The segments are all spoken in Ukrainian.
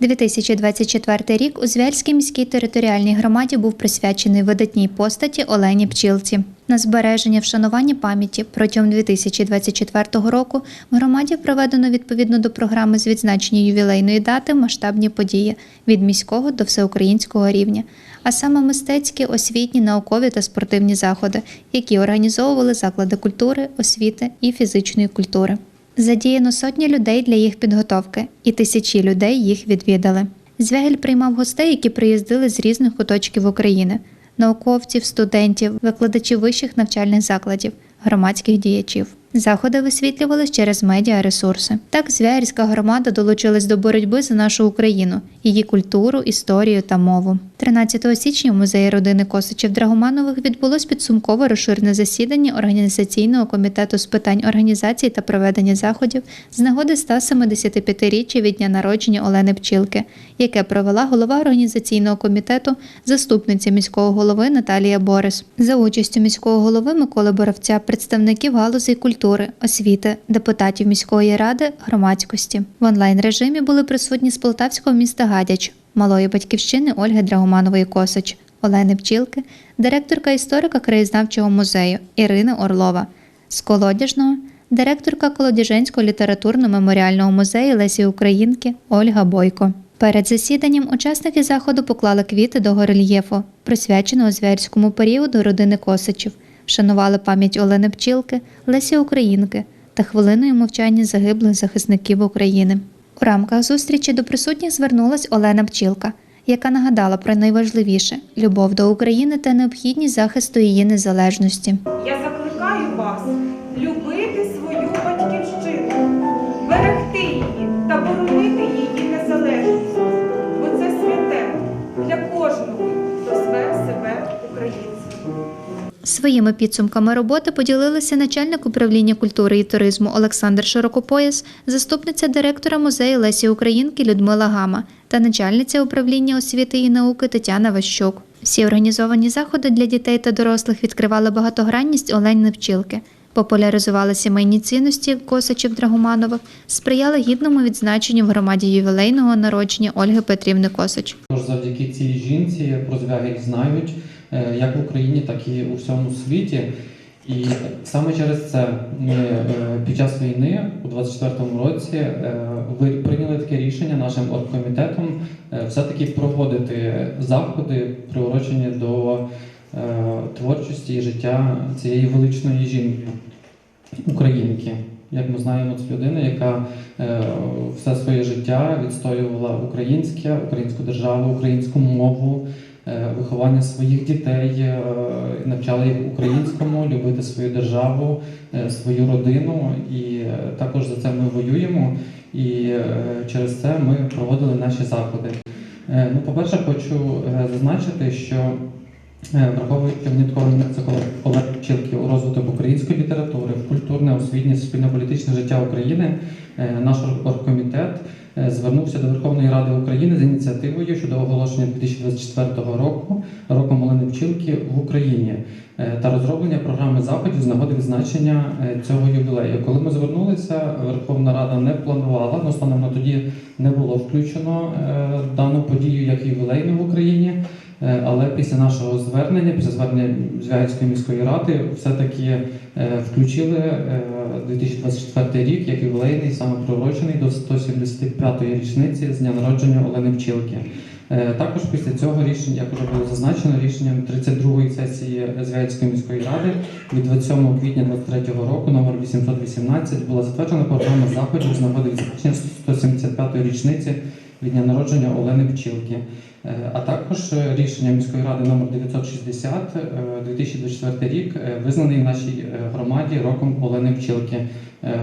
2024 рік у Звярській міській територіальній громаді був присвячений видатній постаті Олені Пчілці. На збереження вшанування пам'яті протягом 2024 року в громаді проведено відповідно до програми з відзначення ювілейної дати масштабні події від міського до всеукраїнського рівня, а саме мистецькі, освітні, наукові та спортивні заходи, які організовували заклади культури, освіти і фізичної культури. Задіяно сотні людей для їх підготовки, і тисячі людей їх відвідали. Звягель приймав гостей, які приїздили з різних куточків України: науковців, студентів, викладачів вищих навчальних закладів, громадських діячів. Заходи висвітлювались через медіаресурси. Так Звягельська громада долучилась до боротьби за нашу Україну, її культуру, історію та мову. 13 січня в музеї родини Косичів Драгоманових відбулось підсумкове розширене засідання організаційного комітету з питань організації та проведення заходів з нагоди 175-річчя від дня народження Олени Пчілки, яке провела голова організаційного комітету, заступниця міського голови Наталія Борис. За участю міського голови Миколи Боровця, представників галузей культури, освіти, депутатів міської ради, громадськості. В онлайн режимі були присутні з Полтавського міста Гадяч, малої батьківщини Ольги Драгоманової Косач, Олени Пчілки, директорка історика краєзнавчого музею Ірина Орлова, з Колодяжного, директорка Колодяженського літературно-меморіального музею Лесі Українки Ольга Бойко. Перед засіданням учасники заходу поклали квіти до горельєфу, присвяченого звярському періоду родини Косачів, вшанували пам'ять Олени Пчілки, Лесі Українки та хвилиною мовчання загиблих захисників України. У рамках зустрічі до присутніх звернулась Олена Пчілка, яка нагадала про найважливіше любов до України та необхідність захисту її незалежності. Я закликаю вас любити свою батьківщину, Своїми підсумками роботи поділилися начальник управління культури і туризму Олександр Широкопояс, заступниця директора музею Лесі Українки Людмила Гама та начальниця управління освіти і науки Тетяна Ващук. Всі організовані заходи для дітей та дорослих відкривали багатогранність Олені Пчілки, популяризували сімейні цінності Косачів Драгоманових, сприяли гідному відзначенню в громаді ювілейного народження Ольги Петрівни Косач. Завдяки цій жінці про Звягель знають як в Україні, так і у всьому світі. І саме через це ми е, під час війни у 24-му році е, ви прийняли таке рішення нашим оргкомітетом е, все-таки проводити заходи, приурочені до е, творчості і життя цієї величної жінки, українки. Як ми знаємо, це людина, яка е, все своє життя відстоювала українське, українську державу, українську мову, е, виховання своїх дітей, е, навчала їх українському, любити свою державу, е, свою родину. І е, також за це ми воюємо. І е, через це ми проводили наші заходи. Е, Ну, по-перше, хочу е, зазначити, що е, враховуючи внесок Олега у розвиток української літератури, в культурне, освітнє, суспільно-політичне життя України, е, наш оргкомітет е, звернувся до Верховної Ради України з ініціативою щодо оголошення 2024 року року малини Пчілки в Україні е, та розроблення програми заходів з нагоди відзначення е, цього ювілею. Коли ми звернулися, Верховна Рада не планувала, ну станом на тоді не було включено е, дану подію як ювілейну в Україні. Е, Але після нашого звернення, після звернення Звягельської міської ради, все-таки е, включили е, 2024 рік як ювілейний, саме приурочений до 175-ї річниці з дня народження Олени Пчілки. Е, Також після цього рішення, як вже було зазначено, рішенням 32-ї сесії Звягельської міської ради від 27 квітня 2023 року, номер 818, була затверджена програма заходів з нагоди відзначення 175-ї річниці від дня народження Олени Пчілки. Е, А також е, рішення міської ради номер 960 е, 2024 рік е, визнаний в нашій громаді роком Олени Пчілки.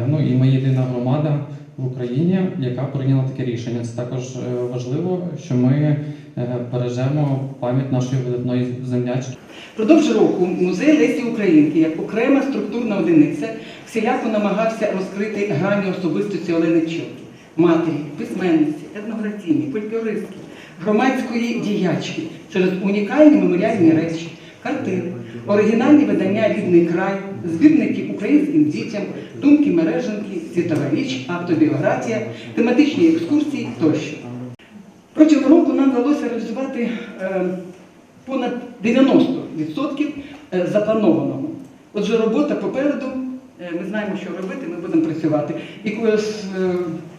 Ну і ми єдина громада в Україні, яка прийняла таке рішення. Це також важливо, що ми бережемо пам'ять нашої видатної землячки. Впродовж року музей Лесі Українки як окрема структурна одиниця всіляко намагався розкрити грані особистості Олени Пчілки, матері, письменниці, етнографійні, фольклористки, громадської діячки через унікальні меморіальні речі, картини, оригінальні видання Рідний край, збірники українським дітям, думки мереженки, світова річ, автобіографія, тематичні екскурсії тощо. Протягом року нам вдалося реалізувати е, понад 90% е, запланованого. Отже, робота попереду. Е, Ми знаємо, що робити, ми будемо працювати. І е,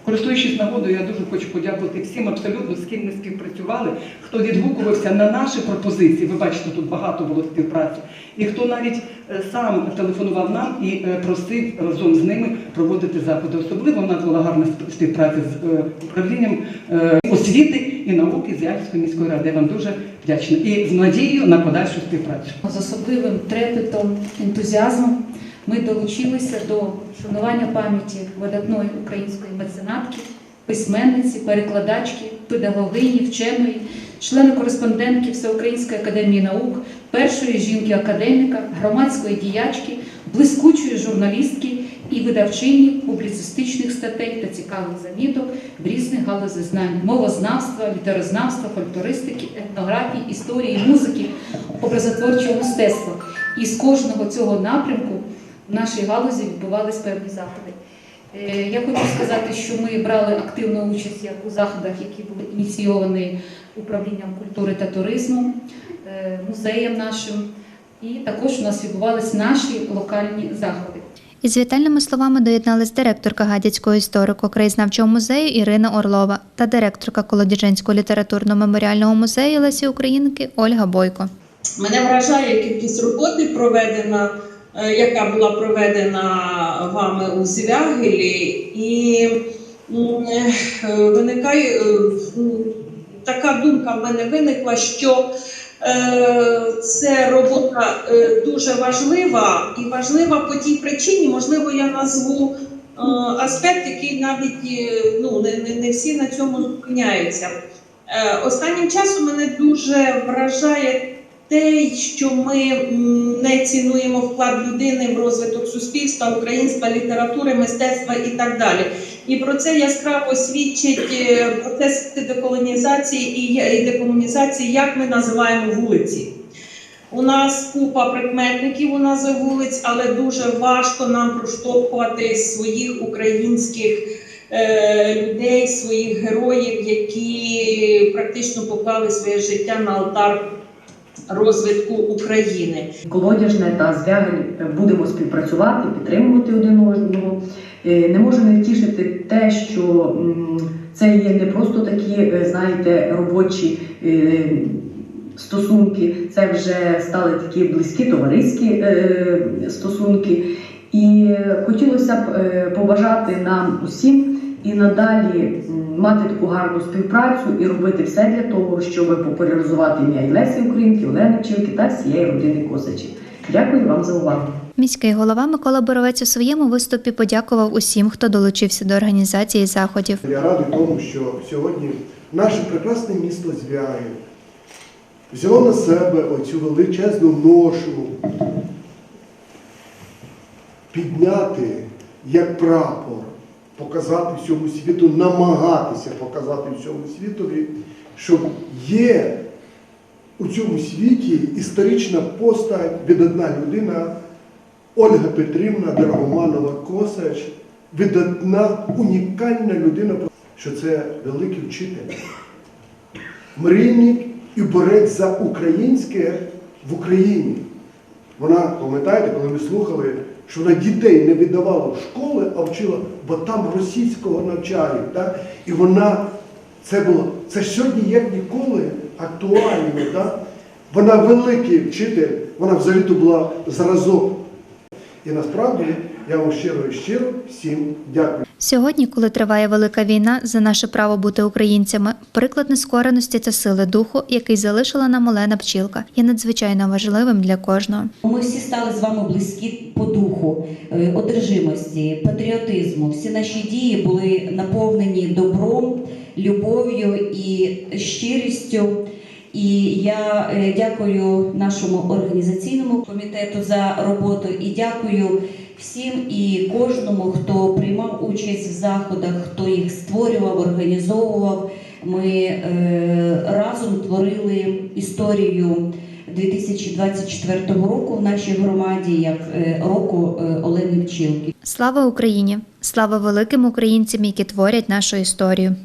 користуючись нагодою, я дуже хочу подякувати всім абсолютно, з ким ми співпрацювали, хто відгукувався на наші пропозиції. Ви бачите, тут багато було співпраці. І хто навіть е, сам телефонував нам і просив разом з ними проводити заходи. Особливо у нас була гарна співпраця з управлінням освіти і науки з міської ради. Я вам дуже вдячна. І з надією на подальшу співпрацю. З особливим трепетом, ентузіазмом ми долучилися до шанування пам'яті видатної української меценатки, письменниці, перекладачки, педагогині, вченої, члени кореспондентки Всеукраїнської академії наук, першої жінки-академіка, громадської діячки, блискучої журналістки і видавчині публіцистичних статей та цікавих заміток в різних галузях знань мовознавства, літерознавства, фольклористики, етнографії, історії, музики, образотворчого мистецтва. І з кожного цього напрямку в нашій галузі відбувались певні заходи. Е, Я хочу сказати, що ми брали активну участь як у заходах, які були ініційовані управлінням культури та туризму, е, музеєм нашим, і також у нас відбувалися наші локальні заходи. Із вітальними словами доєдналась директорка Гадяцького історико-краєзнавчого музею Ірина Орлова та директорка Колодіженського літературно-меморіального музею Лесі Українки Ольга Бойко. Мене вражає кількість роботи проведена, яка була проведена вами у Звягелі, і е, виникає е, така думка в мене виникла, що е, це робота е, дуже важлива і важлива по тій причині, можливо, я назву е, аспект, який навіть е, ну, не, не, не всі на цьому зупиняються. Е, Останнім часом мене дуже вражає те, що ми не цінуємо вклад людини в розвиток суспільства, українства, літератури, мистецтва і так далі. І про це яскраво свідчить е, процес деколонізації і декомунізації, як ми називаємо вулиці. У нас купа прикметників у назви вулиць, але дуже важко нам проштовхувати своїх українських е, людей, своїх героїв, які практично поклали своє життя на алтар розвитку України. Колодяжне та Звягель будемо співпрацювати, підтримувати один одного. Е, Не можу не втішити те, що це є не просто такі, е, знаєте, робочі е, стосунки, це вже стали такі близькі товариські е, стосунки. І хотілося б е, побажати нам усім і надалі мати таку гарну співпрацю і робити все для того, щоб популяризувати ім'я і Лесі Українки, Олени Пчілки та всієї родини Косачів. Дякую вам за увагу. Міський голова Микола Боровець у своєму виступі подякував усім, хто долучився до організації заходів. Я радий тому, що сьогодні наше прекрасне місто Звягель взяло на себе оцю величезну ношу підняти як прапор, показати всьому світу, намагатися показати всьому світові, що є у цьому світі історична постать, видатна людина Ольга Петрівна Драгоманова Косач, видатна, унікальна людина, що це великий вчитель, мрійник і борець за українське в Україні. Вона, пам'ятаєте, коли ми слухали, що вона дітей не віддавала в школи, а вчила, бо там російського навчають. Так? І вона, це було, це сьогодні як ніколи актуально. Так? Вона великий вчитель, вона взагалі-то була зразок. І насправді я вам щиро і щиро всім дякую. Сьогодні, коли триває велика війна за наше право бути українцями, приклад нескореності та сили духу, який залишила нам Олена Пчілка, є надзвичайно важливим для кожного. Ми всі стали з вами близькі по духу, е, одержимості, патріотизму. Всі наші дії були наповнені добром, любов'ю і щирістю. І я е, дякую нашому організаційному комітету за роботу і дякую всім і кожному, хто приймав участь в заходах, хто їх створював, організовував. Ми е, разом творили історію 2024 року в нашій громаді як е, року е, Олени Пчілки. Слава Україні! Слава великим українцям, які творять нашу історію.